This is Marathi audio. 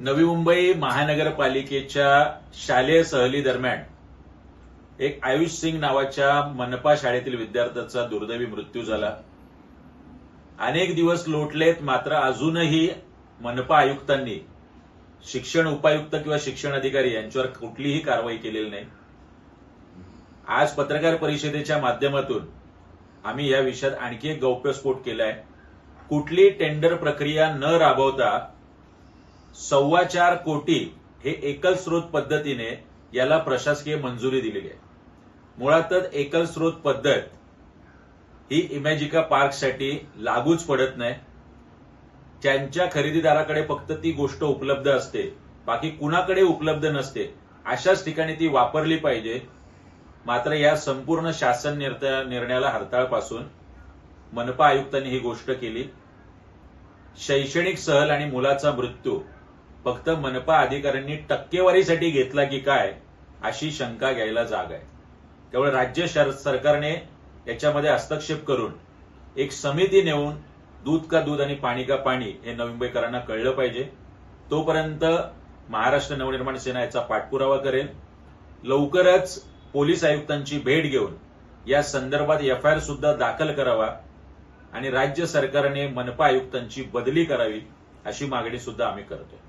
नवी मुंबई महानगरपालिकेच्या शालेय सहली दरम्यान एक आयुष सिंग नावाच्या मनपा शाळेतील विद्यार्थ्याचा दुर्दैवी मृत्यू झाला. अनेक दिवस लोटलेत मात्र अजूनही मनपा आयुक्तांनी शिक्षण उपायुक्त किंवा शिक्षण अधिकारी यांच्यावर कुठलीही कारवाई केलेली नाही. आज पत्रकार परिषदेच्या माध्यमातून आम्ही या विषयात आणखी एक गौप्यस्फोट केलाय. कुठली टेंडर प्रक्रिया न राबवता सव्वा चार कोटी हे एकल स्रोत पद्धतीने याला प्रशासकीय मंजुरी दिलेली आहे. मुळातच एकल स्रोत पद्धत ही इमॅजिका पार्कसाठी लागूच पडत नाही. त्यांच्या खरेदीदाराकडे फक्त ती गोष्ट उपलब्ध असते बाकी कुणाकडे उपलब्ध नसते अशाच ठिकाणी ती वापरली पाहिजे. मात्र या संपूर्ण शासन निर्णयाला हरताळपासून मनपा आयुक्तांनी ही गोष्ट केली. शैक्षणिक सहल आणि मुलाचा मृत्यू फक्त मनपा अधिकाऱ्यांनी टक्केवारीसाठी घेतला की काय अशी शंका घ्यायला जाग आहे. त्यामुळे राज्य सरकारने याच्यामध्ये हस्तक्षेप करून एक समिती नेऊन दूध का दूध आणि पाणी का पाणी हे नवी मुंबईकरांना कळलं पाहिजे. तोपर्यंत महाराष्ट्र नवनिर्माण सेना याचा पाठपुरावा करेल. लवकरच पोलीस आयुक्तांची भेट घेऊन या संदर्भात एफ आय आर सुद्धा दाखल करावा आणि राज्य सरकारने मनपा आयुक्तांची बदली करावी अशी मागणी सुद्धा आम्ही करतो